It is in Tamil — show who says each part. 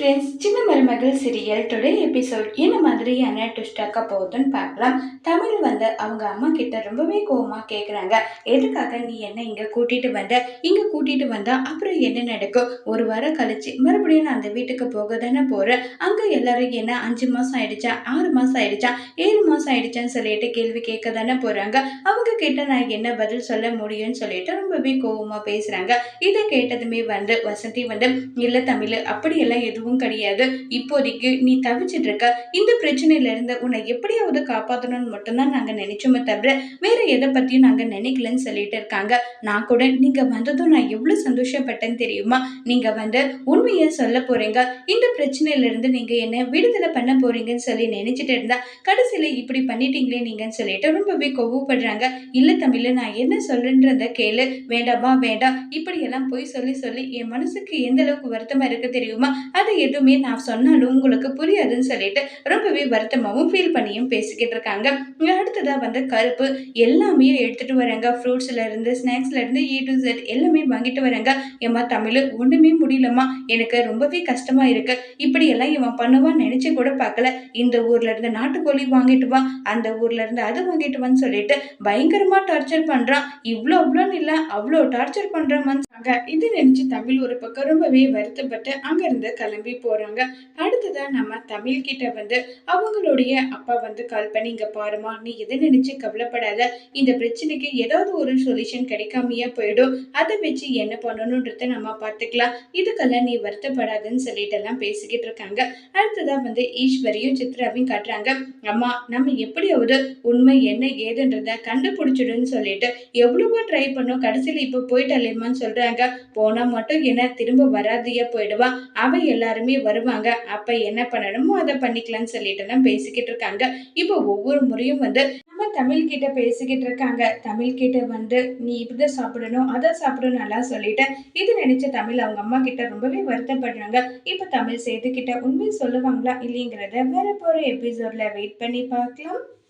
Speaker 1: ஃப்ரெண்ட்ஸ் சின்ன மருமகள் சீரியல் டுடே எபிசோட் என்ன மாதிரியான ட்விஸ்டாக்க போகுதுன்னு பார்க்கலாம். தமிழ் வந்து அவங்க அம்மா கிட்ட ரொம்பவே கோவமாக கேட்குறாங்க எதுக்காக நீ என்ன இங்கே கூட்டிகிட்டு வந்த? இங்கே கூட்டிகிட்டு வந்தா அப்புறம் என்ன நடக்கும்? ஒரு வாரம் கழிச்சு மறுபடியும் நான் அந்த வீட்டுக்கு போக தானே போகிறேன் அங்கே எல்லாரும் என்ன அஞ்சு மாதம் ஆயிடுச்சா? ஆறு மாதம் ஆயிடுச்சா? ஏழு மாதம் ஆயிடுச்சான்னு சொல்லிட்டு கேள்வி கேட்க தானே போகிறாங்க அவங்க கிட்ட நான் என்ன பதில் சொல்ல முடியும்னு சொல்லிட்டு ரொம்பவே கோவமாக பேசுகிறாங்க இதை கேட்டதுமே வந்து வசந்தி வந்து இல்லை தமிழ் அப்படியெல்லாம் எதுவும் எதுவும் கிடையாது. இப்போதைக்கு நீ தவிச்சிட்டு இருக்க இந்த பிரச்சனையில இருந்து உன்னை எப்படியாவது காப்பாற்றணும்னு மட்டும்தான் நாங்க நினைச்சோமே தவிர வேற எதை பத்தியும் நாங்க நினைக்கலன்னு சொல்லிட்டு இருக்காங்க. நான் கூட நீங்க வந்ததும் நான் எவ்வளவு சந்தோஷப்பட்டேன்னு தெரியுமா? நீங்க வந்து உண்மையை சொல்ல போறீங்க. இந்த பிரச்சனையில இருந்து நீங்க என்ன விடுதலை பண்ண போறீங்கன்னு சொல்லி நினைச்சிட்டு இருந்தா கடைசியில இப்படி பண்ணிட்டீங்களே நீங்கன்னு சொல்லிட்டு ரொம்பவே கோவப்படுறாங்க. இல்ல தமிழ் நான் என்ன சொல்றேன்றத கேளு. வேண்டாமா வேண்டாம். இப்படி எல்லாம் போய் சொல்லி சொல்லி என் மனசுக்கு எந்த அளவுக்கு வருத்தமா இருக்கு தெரியுமா? அதை எதுவுமே நான் சொன்னாலும் உங்களுக்கு புரியாதுன்னு சொல்லிட்டு ரொம்பவே வருத்தமாகவும் ஃபீல் பண்ணியும் பேசிக்கிட்டு இருக்காங்க. அடுத்ததாக வந்து கருப்பு. எல்லாமே எடுத்துட்டு வராங்க. ஃப்ரூட்ஸ்ல இருந்து ஸ்நாக்ஸ்ல இருந்து ஏ டு செட் எல்லாமே வாங்கிட்டு வராங்க. ஏமா தமிழ் ஒன்றுமே முடியலம்மா. எனக்கு ரொம்பவே கஷ்டமா இருக்கு. இப்படி எல்லாம் இவன் பண்ணுவான்னு நினச்சி கூட பார்க்கல. இந்த ஊர்ல இருந்து நாட்டுக்கோழி வாங்கிட்டு வா. அந்த ஊர்ல இருந்து அது வாங்கிட்டு வான்னு சொல்லிட்டு பயங்கரமாக டார்ச்சர் பண்ணுறான் இவ்வளோ அவ்வளோன்னு இல்லை அவ்வளோ டார்ச்சர் பண்றான் இது நினச்சி தமிழ் ஒரு பக்கம் ரொம்பவே வருத்தப்பட்டு அங்கேருந்து கிளம்பி போறாங்க. அடுத்ததா நம்ம தமிழ் கிட்ட வந்து அவங்களுடைய அப்பா வந்து கால் பண்ணி இங்க பாருமா நீ எதை நினைச்சு கவலைப்படாத. இந்த பிரச்சனைக்கு ஏதாவது ஒரு சொல்யூஷன் கிடைக்காமையே போயிடும். அதை வச்சு என்ன பண்ணணும்ன்றத நம்ம பார்த்துக்கலாம். இதுக்கெல்லாம் நீ வருத்தப்படாதுன்னு சொல்லிட்டு எல்லாம் பேசிக்கிட்டு இருக்காங்க. அடுத்ததா வந்து ஈஸ்வரியும் சித்ராவையும் காட்டுறாங்க. அம்மா நம்ம எப்படியாவது உண்மை என்ன ஏதுன்றத கண்டுபிடிச்சிடுன்னு சொல்லிட்டு எவ்வளவோ ட்ரை பண்ணோம். கடைசியில் இப்போ போயிட்டாலேம்மான்னு சொல்றாங்க. போனா மட்டும் என்ன திரும்ப வராதியா போயிடுவா. அவன் எல்லாம் வருவாங்க. அப்போ என்ன பண்ணணுமோ அதை பண்ணிக்கலாம்னு சொல்லிட்டுலாம் பேசிக்கிட்டு இருக்காங்க. இப்போ ஒவ்வொரு முறையும் வந்து நம்ம தமிழ் கிட்ட பேசிக்கிட்டு இருக்காங்க. தமிழ் கிட்ட வந்து நீ இப்படிதான் சாப்பிடணும் அதை சாப்பிடணும் நல்லா சொல்லிட்டு இது நினைச்ச தமிழ் அவங்க அம்மா கிட்ட ரொம்பவே வருத்தப்படுறாங்க. இப்போ தமிழ் சேது கிட்ட உண்மை சொல்லுவாங்களா இல்லைங்கிறத வேற போகிற எபிசோட்ல வெயிட் பண்ணி பார்க்கலாம்.